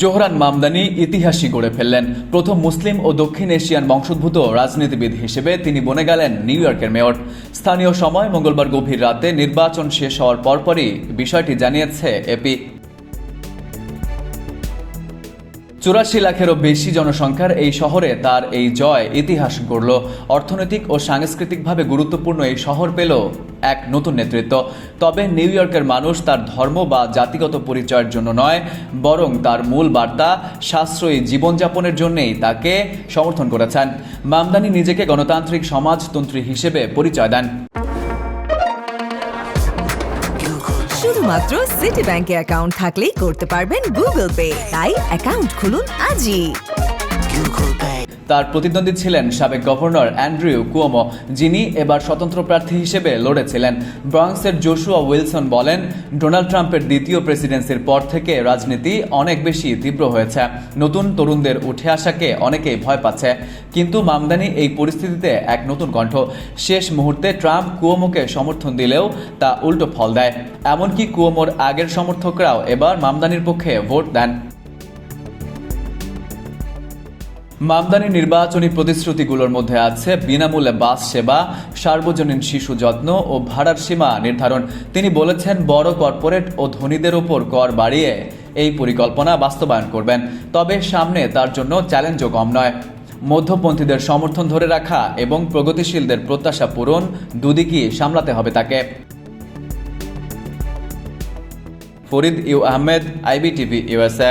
Zohran Mamdani ইতিহাসই গড়ে ফেললেন। প্রথম মুসলিম ও দক্ষিণ এশিয়ান বংশোদ্ভূত রাজনীতিবিদ হিসেবে তিনি বনে গেলেন নিউ ইয়র্কের মেয়র। স্থানীয় সময় মঙ্গলবার গভীর রাতে নির্বাচন শেষ হওয়ার পরপরই বিষয়টি জানিয়েছে এপি চুরাশি লাখেরও বেশি জনসংখ্যার এই শহরে তার এই জয় ইতিহাস গড়ল। অর্থনৈতিক ও সাংস্কৃতিকভাবে গুরুত্বপূর্ণ এই শহর পেল এক নতুন নেতৃত্ব। তবে নিউ ইয়র্কের মানুষ তার ধর্ম বা জাতিগত পরিচয়ের জন্য নয়, বরং তার মূল বার্তা সাশ্রয়ী জীবনযাপনের জন্যেই তাকে সমর্থন করেছেন। মামদানি নিজেকে গণতান্ত্রিক সমাজতন্ত্রী হিসেবে পরিচয় দেন। শুধুমাত্র সিটি ব্যাংকে অ্যাকাউন্ট থাকলেই করতে পারবেন গুগল পে তাই অ্যাকাউন্ট খুলুন আজই। তার প্রতিদ্বন্দ্বী ছিলেন সাবেক গভর্নর অ্যান্ড্রিউ কুয়োমো, যিনি এবার স্বতন্ত্র প্রার্থী হিসেবে লড়েছিলেন। ব্রঙ্কসের জোশুয়া উইলসন বলেন, ডোনাল্ড ট্রাম্পের দ্বিতীয় প্রেসিডেন্সির পর থেকে রাজনীতি অনেক বেশি তীব্র হয়েছে। নতুন তরুণদের উঠে আসাকে অনেকেই ভয় পাচ্ছে। কিন্তু মামদানি এই পরিস্থিতিতে এক নতুন কণ্ঠ। শেষ মুহূর্তে ট্রাম্প কুয়োমোকে সমর্থন দিলেও তা উল্টো ফল দেয়। এমনকি কুয়োমোর আগের সমর্থকরাও এবার মামদানির পক্ষে ভোট দেন। মামদানি নির্বাচনী প্রতিশ্রুতিগুলোর মধ্যে আছে বিনামূল্যে বাস সেবা, সার্বজনীন শিশু যত্ন ও ভাড়ার সীমা নির্ধারণ। তিনি বলেছেন, বড় কর্পোরেট ও ধনীদের ওপর কর বাড়িয়ে এই পরিকল্পনা বাস্তবায়ন করবেন। তবে সামনে তার জন্য চ্যালেঞ্জও কম নয়। মধ্যপন্থীদের সমর্থন ধরে রাখা এবং প্রগতিশীলদের প্রত্যাশা পূরণ দুদিকই সামলাতে হবে তাকে। Farid U Ahmed, IBTV USA